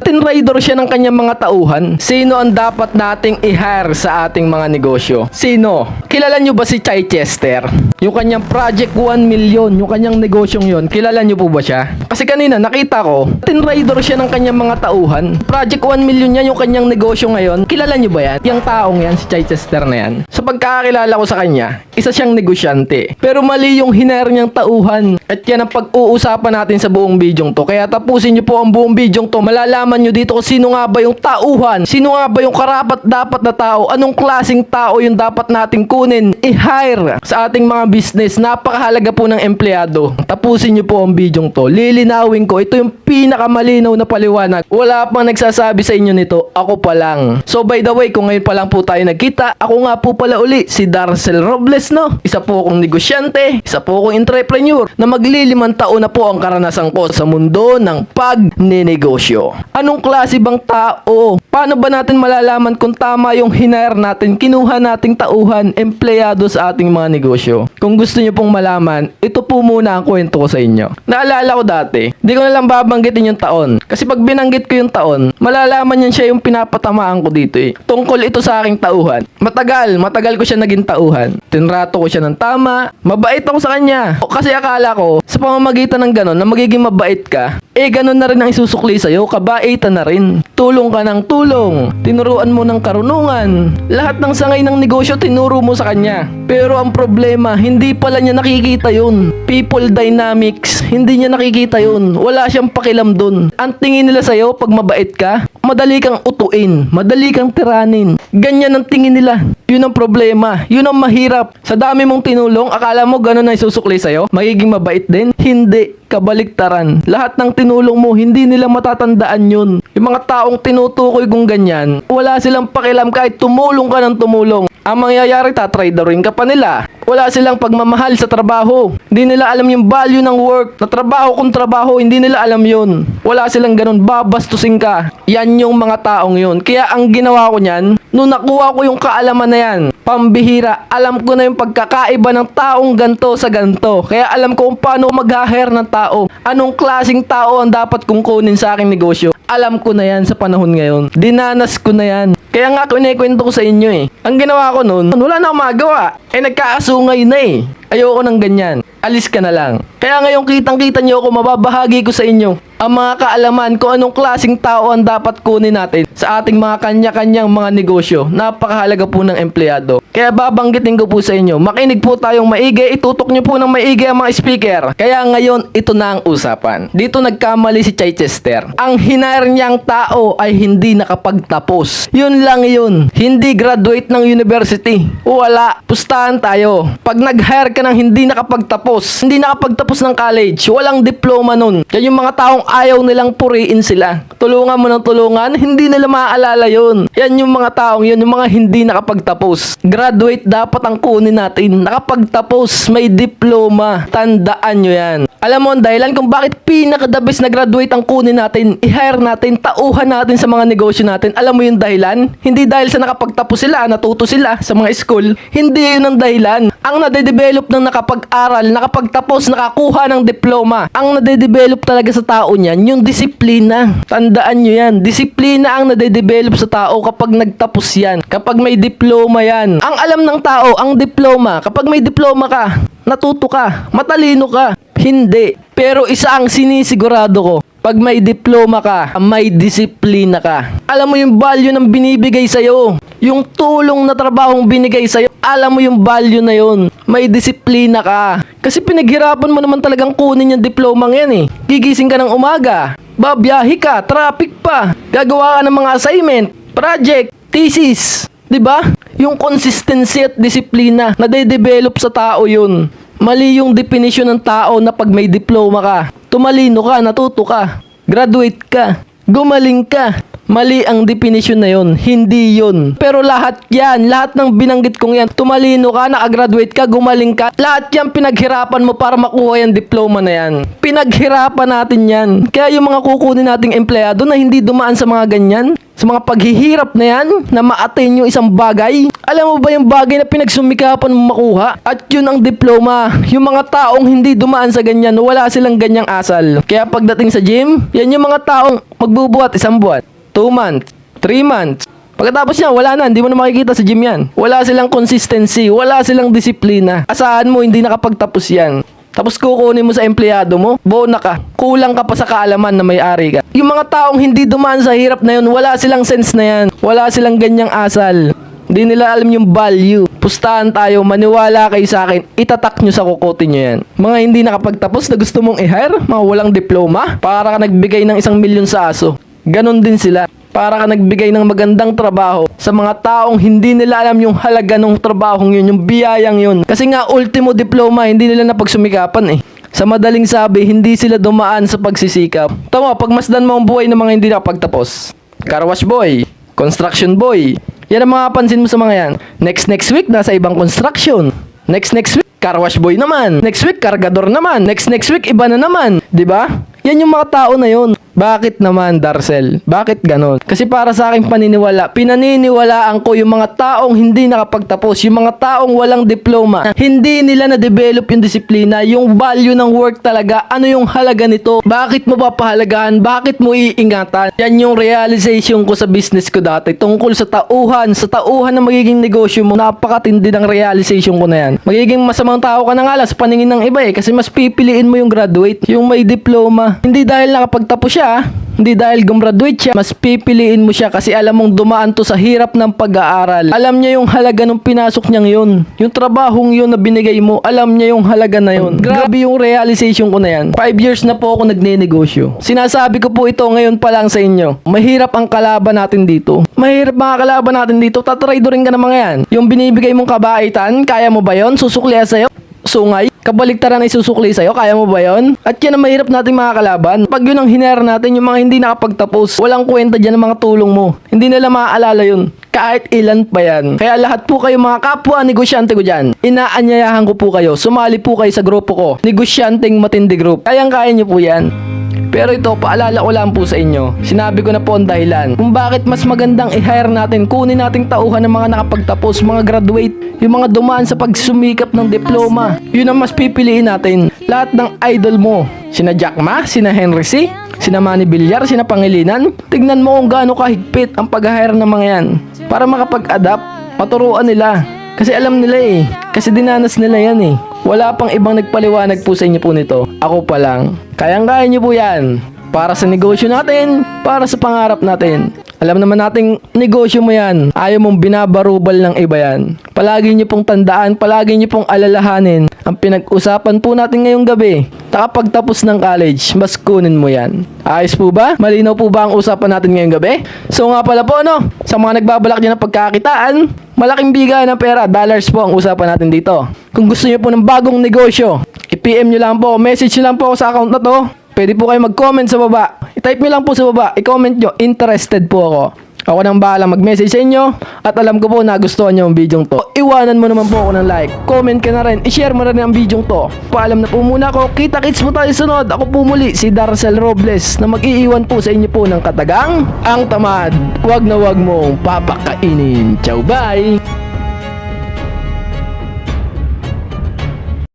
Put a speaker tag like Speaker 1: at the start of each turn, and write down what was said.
Speaker 1: Tinraidor siya ng kanyang mga tauhan. Sino ang dapat nating i-hire sa ating mga negosyo? Sino? Kilala nyo ba si Chai Chester? Yung kanyang Project 1 million, yung kanyang negosyong yon, kilala nyo po ba siya? Kasi kanina nakita ko, tinraidor siya ng kanyang mga tauhan. Project 1 million niya yung kanyang negosyo ngayon. Kilala nyo ba yan? Yung taong yan, si Chai Chester na yan. Sa pagkakakilala ko sa kanya, isa siyang negosyante. Pero mali yung hiner niyang tauhan. At yan ang pag-uusapan natin sa buong bidyong to. Kaya tapusin nyo po ang buong bidyong to. Malalaman nyo dito kung sino nga ba yung tauhan. Sino nga ba yung karapat dapat na tao. Anong klasing tao yung dapat nating kunin. I-hire sa ating mga business. Napakahalaga po ng empleyado. Tapusin nyo po ang bidyong to. Lilinawin ko. Ito yung pinakamalinaw na paliwanag. Wala pang nagsasabi sa inyo nito. Ako pa lang. So by the way, kung ngayon pa lang po tayo nagkita, ako nga po pala uli si Darcel Robles, no? Isa po akong negosyante, isa po akong entrepreneur na maglilimang taon na po ang karanasan ko sa mundo ng pagnenegosyo. Anong klase bang tao? Paano ba natin malalaman kung tama yung hinire natin, kinuha nating tauhan, empleyado sa ating mga negosyo? Kung gusto niyo pong malaman, ito po muna ang kwento ko sa inyo. Naalala ko dati, di ko na lang babanggitin yung taon. Kasi pag binanggit ko yung taon, malalaman yan siya yung pinapatamaan ko dito eh. Tungkol ito sa aking tauhan. Matagal, matagal ko siya naging tauhan. Tinrato ko siya ng tama. Mabait ako sa kanya. O, Kasi akala ko, sa pamamagitan ng ganon, na magiging mabait ka, eh ganon na rin ang isusukli sa'yo, kabaitan na rin. Tulong ka ng tulong. Tinuruan mo ng karunungan. Lahat ng sangay ng negosyo, tinuro mo sa kanya. Pero ang problema, hindi pala niya nakikita yun. People dynamics, hindi niya nakikita yun. Wala siyang pakilam dun. Ang tingin nila sa'yo, pag mabait ka, madali kang utuin, madali kang tiranin. Ganyan ang tingin nila. Yun ang problema. Yun ang mahirap. Sa dami mong tinulong, akala mo ganun na isusukli sa'yo? Magiging mabait din? Hindi. Kabaliktaran. Lahat ng tinulong mo, hindi nila matatandaan yun. Yung mga taong tinutukoy kung ganyan, wala silang pakialam kahit tumulong ka ng tumulong. Ang mangyayari, tatraderin ka pa nila. Wala silang pagmamahal sa trabaho. Hindi nila alam yung value ng work. Na trabaho kung trabaho, hindi nila alam yun. Wala silang ganun, babastusin ka. Yan yung mga taong yun. Kaya ang ginawa ko niyan, nung nakuha ko yung kaalaman na yan, pambihira, alam ko na yung pagkakaiba ng taong ganto sa ganto. Kaya alam ko kung paano mag-hire ng tao. Anong klasing tao ang dapat kong kunin sa aking negosyo. Alam ko na yan sa panahon ngayon. Dinanas ko na yan. Kaya nga kinikwento ko sa inyo eh. Ang ginawa ko noon, wala na akong magawa. Eh nagkakasungay na eh. Ayoko ng ganyan. Alis ka na lang. Kaya ngayon kitang-kita niyo ako, mababahagi ko sa inyo ang mga kaalaman kung anong klasing tao ang dapat kunin natin sa ating mga kanya-kanyang mga negosyo. Napakahalaga po ng empleyado. Kaya babanggitin ko po sa inyo, makinig po tayong maigi, itutok niyo po ng maigi ang mga speaker. Kaya ngayon, ito na ang usapan. Dito nagkamali si Chichester. Ang hinire niyang tao ay hindi nakapagtapos. Yun lang yun. Hindi graduate ng university. Wala. Pustahan tayo. Pag nag-hire ka ng hindi nakapagtapos, hindi nakapagtapos ng college, walang diploma nun. Yan yung mga taong ayaw nilang puriin sila. Tulungan mo ng tulungan, hindi nila maaalala yun. Yan yung mga taong yun, yung mga hindi nakapagtapos. Graduate dapat ang kunin natin. Nakapagtapos, may diploma. Tandaan nyo yan. Alam mo ang dahilan kung bakit pinaka-the na graduate ang kunin natin, i-hire natin, tauhan natin sa mga negosyo natin. Alam mo yung dahilan? Hindi dahil sa nakapagtapos sila, natuto sila sa mga school. Hindi yun ang dahilan. Ang nade-develop ng nakapag-aral, nakapagtapos, nakakuha ng diploma. Ang nade-develop talaga sa tao niyan, yung disiplina. Tandaan nyo yan. Disiplina ang nade-develop sa tao kapag nagtapos yan. Kapag may diploma yan. Ang alam ng tao, ang diploma, kapag may diploma ka, natuto ka, matalino ka. Hindi. Pero isa ang sinisigurado ko. Pag may diploma ka, may disiplina ka. Alam mo yung value ng binibigay sa'yo. Yung tulong na trabahong binigay sa'yo. Alam mo yung value na yun. May disiplina ka. Kasi pinaghirapan mo naman talagang kunin yung diploma yan eh. Gigising ka ng umaga. Babiyahe ka, traffic pa. Gagawa ka ng mga assignment, project, thesis. ba? Yung consistency at disiplina na develop sa tao yun. Mali yung definition ng tao na pag may diploma ka, tumalino ka, natuto ka, graduate ka, gumaling ka. Mali ang definition na yun. Hindi yun. Pero lahat yan, lahat ng binanggit kong yan, tumalino ka, nakagraduate ka, gumaling ka, lahat yan pinaghirapan mo para makuha yung diploma na yan. Pinaghirapan natin yan. Kaya yung mga kukunin nating empleyado na hindi dumaan sa mga ganyan, sa mga paghihirap na yan, na ma-attain yung isang bagay, Alam mo ba yung bagay na pinagsumikapan mo makuha? At yun ang diploma. Yung mga taong hindi dumaan sa ganyan, wala silang ganyang asal. Kaya pagdating sa gym, yan yung mga taong magbubuhat isang buwan, 2 months, 3 months. Pagkatapos niya, wala na, hindi mo na makikita sa gym yan. Wala silang consistency, wala silang disiplina. Asahan mo, hindi nakapagtapos yan. Tapos kukunin mo sa empleyado mo, bona ka. Kulang ka pa sa kaalaman na may-ari ka. Yung mga taong hindi dumaan sa hirap na yun, wala silang sense na yan. Wala silang ganyang asal. Hindi nila alam yung value. Pustahan tayo, maniwala kayo sa akin, itatak nyo sa kukote nyo yan. Mga hindi nakapagtapos na gusto mong i-hire, mga walang diploma, para ka nagbigay ng isang milyon sa aso. Ganon din sila. Para ka nagbigay ng magandang trabaho sa mga taong hindi nila alam yung halaga ng trabahong yun, yung biyayang yun. Kasi nga, ultimo diploma, hindi nila napagsumikapan eh. Sa madaling sabi, hindi sila dumaan sa pagsisikap. Tama, pagmasdan mo ang buhay ng mga hindi nakapagtapos. Carwash boy, construction boy. Yan ang mga pansin mo sa mga yan. Next next week, nasa ibang construction. Next next week, carwash boy naman. Next week, kargador naman. Next next week, iba na naman. ba? Yan yung mga tao na yun. Bakit naman, Darcel? Bakit ganon? Kasi para sa aking paniniwala, pinaniniwalaan ko yung mga taong hindi nakapagtapos, yung mga taong walang diploma, hindi nila na-develop yung disiplina, yung value ng work talaga, ano yung halaga nito, bakit mo papahalagahan, bakit mo iingatan. Yan yung realization ko sa business ko dati, tungkol sa tauhan, sa tauhan na magiging negosyo mo, napakatindi ng realization ko na yan. Magiging masamang tao ka na nga lang sa paningin ng iba eh, kasi mas pipiliin mo yung graduate, yung may diploma. Hindi dahil nakapagtapos siya, ah. hindi dahil gumraduate siya, mas pipiliin mo siya kasi alam mong dumaan to sa hirap ng pag-aaral. Alam niya yung halaga nung pinasok niyang yun. Yung trabahong yun na binigay mo, alam niya yung halaga na yun. Grabe yung realization ko na yan. Five years na po ako nagne-negosyo. Sinasabi ko po ito ngayon pa lang sa inyo. Mahirap ang kalaban natin dito. Mahirap mga kalaban natin dito. Tatraidorin ka ng mga yan. Yung binibigay mong kabaitan, kaya mo ba yon? Susuklihan sa'yo? Sungay, kabaliktaran ay susukli sa'yo, kaya mo ba yon? At yan ang mahirap nating mga kalaban. Pag yun ang hiner natin, yung mga hindi nakapagtapos, walang kwenta dyan ang mga tulong mo. Hindi nila maaalala yun. Kahit ilan pa yan. Kaya lahat po kayo mga kapwa negosyante ko dyan, inaanyayahan ko po kayo, sumali po kayo sa grupo ko, Negosyanteng Matindi Group. Kayang-kaya nyo po yan. Pero ito, paalala ko lang po sa inyo. Sinabi ko na po ang dahilan kung bakit mas magandang i-hire natin, kunin nating tauhan ng mga nakapagtapos, mga graduate, yung mga dumaan sa pagsumikap ng diploma. Yun ang mas pipiliin natin. Lahat ng idol mo, sina Jack Ma, sina Henry C, sina Manny Villar, sina Pangilinan, tignan mo kung gaano kahigpit ang pag-hire ng mga yan. Para makapag-adapt, maturuan nila. Kasi alam nila eh. Kasi dinanas nila yan eh. Wala pang ibang nagpaliwanag po sa inyo po nito. Ako pa lang. Kayang-kaya nyo po yan. Para sa negosyo natin, para sa pangarap natin. Alam naman nating negosyo mo yan. Ayaw mong binabarubal ng iba yan. Palagi nyo pong tandaan, palagi nyo pong alalahanin ang pinag-usapan po natin ngayong gabi. Nakapagtapos ng college, mas kunin mo yan. Ayos po ba? Malinaw po ba ang usapan natin ngayong gabi? So nga pala po no, sa mga nagbabalak dyan ng pagkakitaan, malaking bigay ng pera, dollars po ang usapan natin dito. Kung gusto niyo po ng bagong negosyo, i-PM nyo lang po, message nyo lang po sa account na to. Pwede po kayo mag-comment sa baba. I-type nyo lang po sa baba. I-comment nyo, interested po ako. Ako nang bahala mag-message sa inyo at alam ko po nagustuhan nyo ang video to. Iwanan mo naman po ako ng like. Comment ka na rin. I-share mo na rin ang video to. Paalam na po muna ako. Kita-kits po tayo sunod. Ako po muli si Darcel Robles na mag-iiwan po sa inyo po ng katagang ang tamad. Huwag na huwag mong papakainin. Ciao bye!